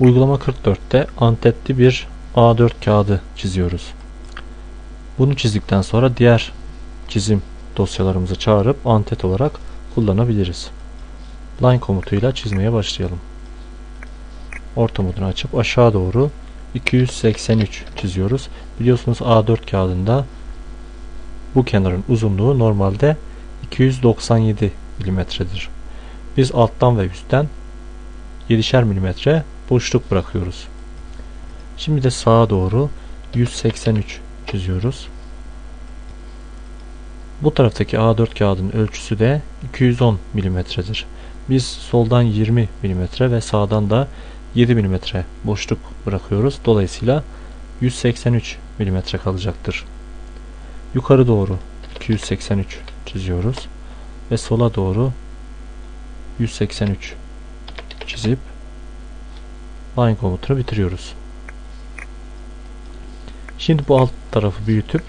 Uygulama 44'te antetli bir A4 kağıdı çiziyoruz. Bunu çizdikten sonra diğer çizim dosyalarımızı çağırıp antet olarak kullanabiliriz. Line komutuyla çizmeye başlayalım. Orta modunu açıp aşağı doğru 283 çiziyoruz. Biliyorsunuz A4 kağıdında bu kenarın uzunluğu normalde 297 milimetredir. Biz alttan ve üstten 7'şer milimetre boşluk bırakıyoruz. Şimdi de sağa doğru 183 çiziyoruz. Bu taraftaki A4 kağıdın ölçüsü de 210 milimetredir. Biz soldan 20 milimetre ve sağdan da 7 milimetre boşluk bırakıyoruz. Dolayısıyla 183 milimetre kalacaktır. Yukarı doğru 283 çiziyoruz ve sola doğru 183 çizip line komutunu bitiriyoruz. Şimdi bu alt tarafı büyütüp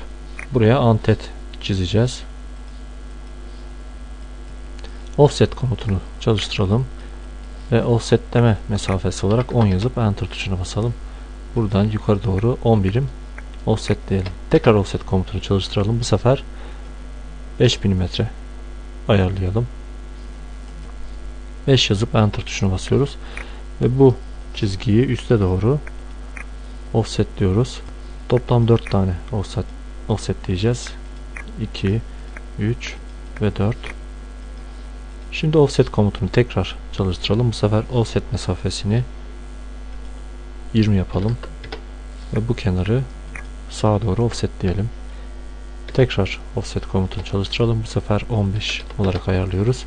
buraya antet çizeceğiz. Offset komutunu çalıştıralım ve offsetleme mesafesi olarak 10 yazıp enter tuşuna basalım. Buradan yukarı doğru 10 birim offsetleyelim. Tekrar offset komutunu çalıştıralım. Bu sefer 5 mm ayarlayalım. 5 yazıp enter tuşuna basıyoruz ve bu çizgiyi üste doğru offset diyoruz. Toplam 4 tane offset offset diyeceğiz. 2 3 ve 4 Şimdi offset komutunu tekrar çalıştıralım. Bu sefer offset mesafesini 20 yapalım. Ve bu kenarı sağa doğru offset diyelim. Tekrar offset komutunu çalıştıralım. Bu sefer 15 olarak ayarlıyoruz.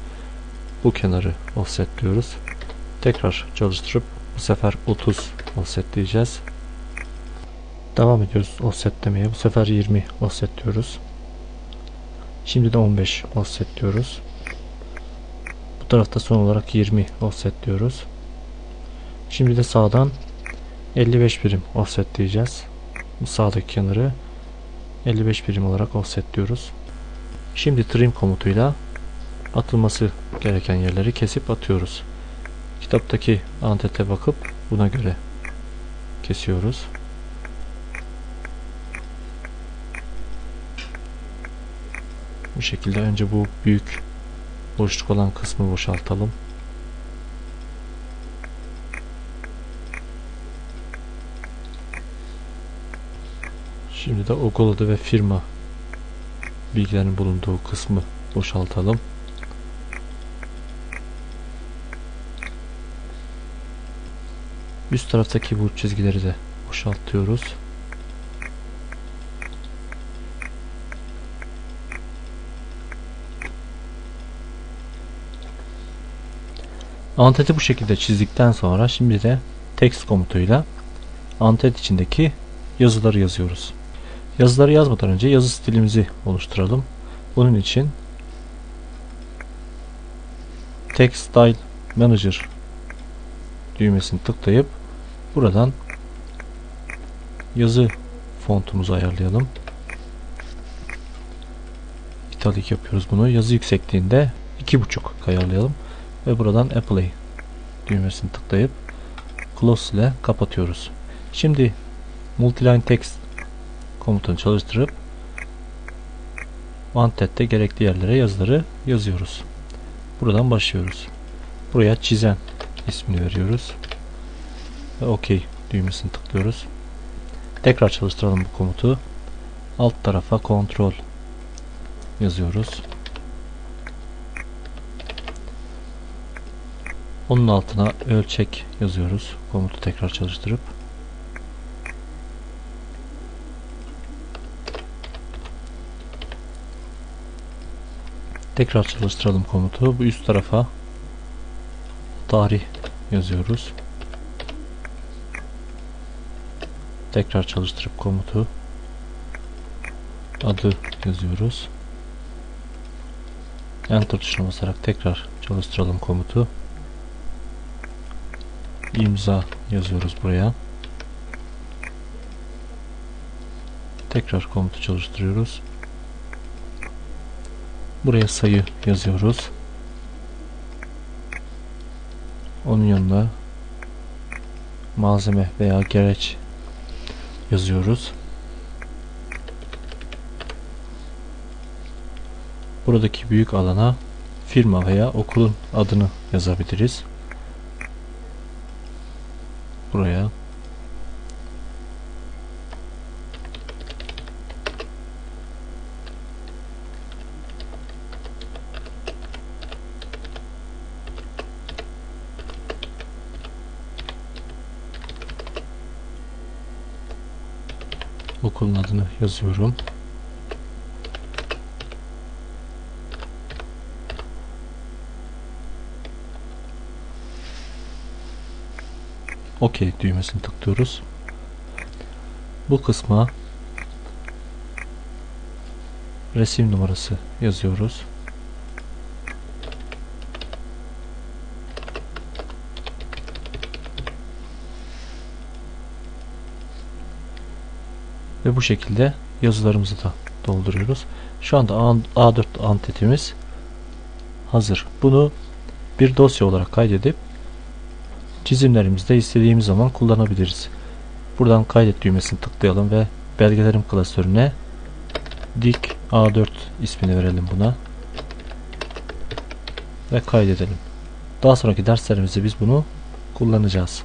Bu kenarı offset diyoruz. Tekrar çalıştırıp bu sefer 30 offset diyeceğiz. Devam ediyoruz offset demeye. Bu sefer 20 offset diyoruz. Şimdi de 15 offset diyoruz. Bu tarafta son olarak 20 offset diyoruz. Şimdi de sağdan 55 birim offset diyeceğiz. Bu sağdaki kenarı 55 birim olarak offset diyoruz. Şimdi trim komutuyla atılması gereken yerleri kesip atıyoruz. Kitaptaki antete bakıp buna göre kesiyoruz. Bu şekilde önce bu büyük boşluk olan kısmı boşaltalım. Şimdi de okul adı ve firma bilgilerinin bulunduğu kısmı boşaltalım. Üst taraftaki bu çizgileri de boşaltıyoruz. Anteti bu şekilde çizdikten sonra şimdi de text komutuyla antet içindeki yazıları yazıyoruz. Yazıları yazmadan önce yazı stilimizi oluşturalım. Bunun için Text Style Manager düğmesini tıklayıp buradan yazı fontumuzu ayarlayalım. İtalik yapıyoruz bunu. Yazı yüksekliğinde 2.5 ayarlayalım ve buradan Apply düğmesini tıklayıp Close ile kapatıyoruz. Şimdi Multiline Text komutunu çalıştırıp Wanted'de gerekli yerlere yazıları yazıyoruz. Buradan başlıyoruz. Buraya çizen ismini veriyoruz. Ve OK düğmesini tıklıyoruz. Tekrar çalıştıralım bu komutu. Alt tarafa kontrol yazıyoruz. Onun altına ölçek yazıyoruz. Komutu tekrar çalıştırıp. Tekrar çalıştıralım komutu. Bu üst tarafa tarih yazıyoruz. Tekrar çalıştırıp komutu adı yazıyoruz. Enter tuşuna basarak tekrar çalıştıralım komutu. İmza yazıyoruz buraya. Tekrar komutu çalıştırıyoruz. Buraya sayı yazıyoruz. Onun yanına malzeme veya gereç yazıyoruz. Buradaki büyük alana firma veya okulun adını yazabiliriz. Buraya okulun adını yazıyorum. OK düğmesini tıklıyoruz. Bu kısma resim numarası yazıyoruz. Ve bu şekilde yazılarımızı da dolduruyoruz. Şu anda A- A4 antetimiz hazır. Bunu bir dosya olarak kaydedip çizimlerimizde istediğimiz zaman kullanabiliriz. Buradan kaydet düğmesini tıklayalım ve belgelerim klasörüne dik A4 ismini verelim buna ve kaydedelim. Daha sonraki derslerimizde biz bunu kullanacağız.